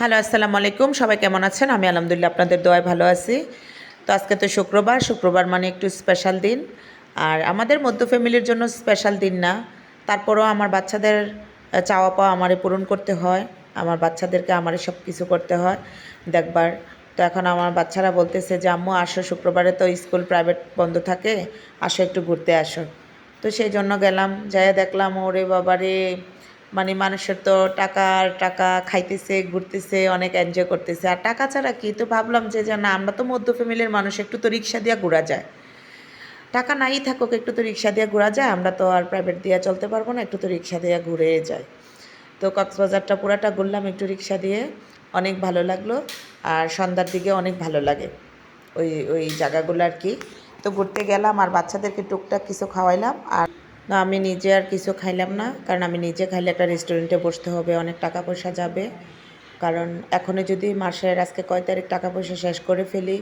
Hello, আসসালামু আলাইকুম। সবাই কেমন আছেন? আমি আলহামদুলিল্লাহ আপনাদের দোয়ায় ভালো আছি। তো আজকে তো শুক্রবার শুক্রবার মানে একটু স্পেশাল দিন। আর আমাদের মধ্য ফ্যামিলির জন্য স্পেশাল দিন না। তারপরও আমার বাচ্চাদের চাওয়া পাওয়া আমারে পূরণ করতে হয়। আমার বাচ্চাদেরকে আমারে সব কিছু করতে হয় দেখবার। তো এখন আমার বাচ্চারা বলতেছে যে, আম্মু, আসো, শুক্রবারে তো স্কুল প্রাইভেট বন্ধ থাকে। আসো, একটু ঘুরতে আসো। তো সেই জন্য গেলাম যাই দেখলাম, ওরে বাবারে মানে মানুষের তো টাকা আর টাকা খাইতেছে, ঘুরতেছে, অনেক এনজয় করতেছে। আর টাকা ছাড়া কি? তো ভাবলাম যে না, আমরা তো মধ্য ফ্যামিলির মানুষ, একটু তো রিক্সা দিয়ে ঘোরা যায়। টাকা নাই থাকুক, একটু তো রিক্সা দিয়ে ঘোরা যায়। আমরা তো আর প্রাইভেট দিয়ে চলতে পারব না, একটু তো রিক্সা দিয়ে ঘুরে যাই। তো কক্সবাজারটা পুরাটা ঘুরলাম একটু রিক্সা দিয়ে। অনেক ভালো লাগল। আর সন্ধ্যার দিকে অনেক ভালো লাগে ওই ওই জায়গাগুলো আর কি। তো ঘুরতে গেলাম, আর বাচ্চাদেরকে টুকটাক কিছু খাওয়াইলাম। আর না, আমি নিজে আর কিছু খাইলাম না, কারণ আমি নিজে খাইলে একটা রেস্টুরেন্টে বসতে হবে, অনেক টাকা পয়সা যাবে। কারণ এখনও যদি মাসের আজকে কয় তারিখ টাকা পয়সা শেষ করে ফেলি,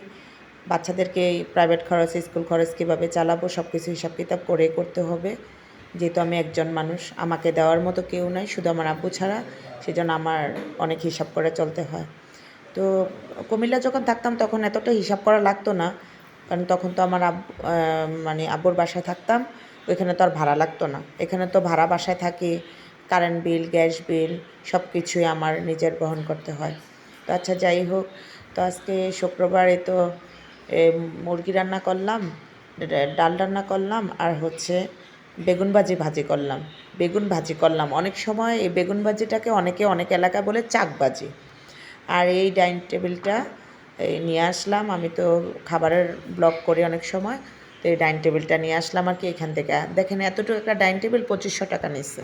বাচ্চাদেরকে এই প্রাইভেট খরচ স্কুল খরচ কীভাবে চালাবো সব কিছু হিসাব কিতাব করে করতে হবে। যেহেতু আমি একজন মানুষ, আমাকে দেওয়ার মতো কেউ নাই, শুধু আমার আব্বু ছাড়া, সেজন্য আমার অনেক হিসাব করে চলতে হয়। তো কুমিল্লা যখন থাকতাম তখন এতটা হিসাব করা লাগতো না, কারণ তখন তো আমার আব মানে আব্বুর বাসায় থাকতাম। ওইখানে তো আর ভাড়া লাগতো না। এখানে তো ভাড়া বাসায় থাকি কারেন্ট বিল গ্যাস বিল সব কিছুই আমার নিজের বহন করতে হয়। তো আচ্ছা যাই হোক, তো আজকে শুক্রবারে তো মুরগি রান্না করলাম ডাল রান্না করলাম, আর হচ্ছে বেগুন ভাজি ভাজি করলাম। বেগুন ভাজি করলাম। অনেক সময় এই বেগুন ভাজিটাকে অনেকে অনেক এলাকায় বলে চাক ভাজি। আর এই ডাইনিং টেবিলটা নিয়ে আসলাম। আমি তো খাবারের ব্লগ করি অনেক সময়। তো এই ডাইনিং টেবিলটা নিয়ে আসলাম আর কি এখান থেকে। দেখেন, এতটুকু একটা ডাইনিং টেবিল পঁচিশশো টাকা নিচ্ছে।